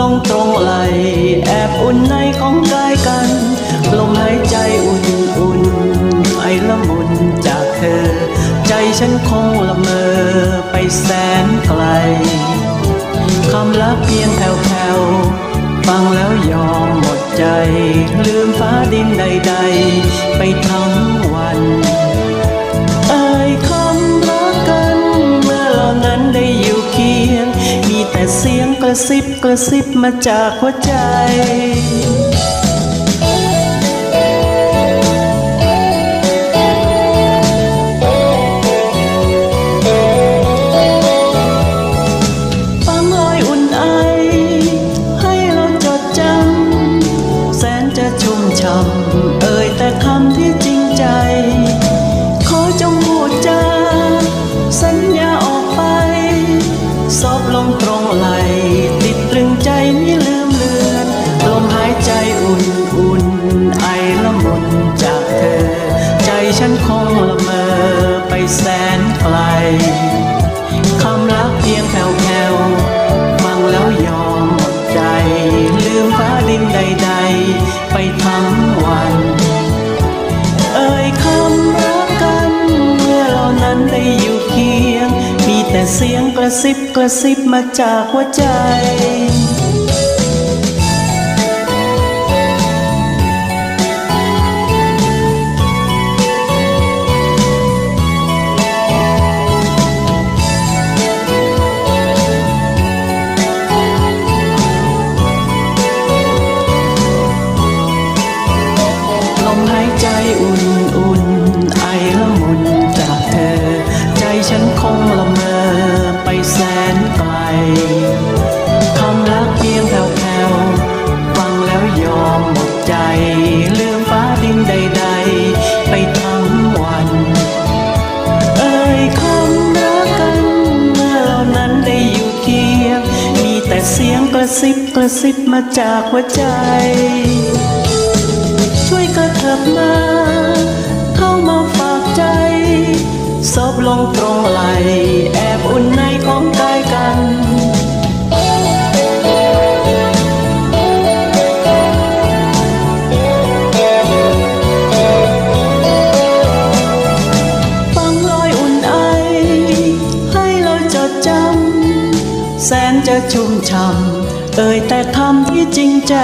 ลงตรงไหล แอบอุ่นในของกายกัน ลมหายใจอุ่นอุ่นไอละมุนจากเธอ ใจฉันคงละเมอไปแสนไกลคำลับเพียงแผ่วๆฟังแล้วยอมหมดใจ ลืมฟ้าดินใดๆ ไปทั้ง ระซิบกระซิบมาจากหัวใจ อุ่นอุ่นไอละมุนจากเธอ ใจฉันคงละเมอไปแสนไกลคำรักเพียงแผ่วๆฟังแล้วยอมหมดใจ ลืมฟ้าดินใดๆ ไปทั้งวัน เอ่ยคำรักกันเมื่อเรานั้นได้อยู่เคียง มีแต่เสียงกระซิบกระซิบมาจากหัวใจ ใจอุ่นอุ่นไอละมุนจากเธอ ใจฉันคงละเมอไปแสนไกลคำรักเพียงแผ่วๆฟังแล้วยอมหมดใจ ลืมฟ้าดินใดๆ ไปทั้งวัน เอ่ยคำรักกันเมื่อเรานั้นได้อยู่เคียง มีแต่เสียงกระซิบกระซิบมาจากหัวใจ ลงตรงไหลแอบอุ่นในของกายกันฟังรอยอุ่นไอให้เราจดจำแสนจะชุ่มช่ำเอ่ยแต่คำที่จริงใจ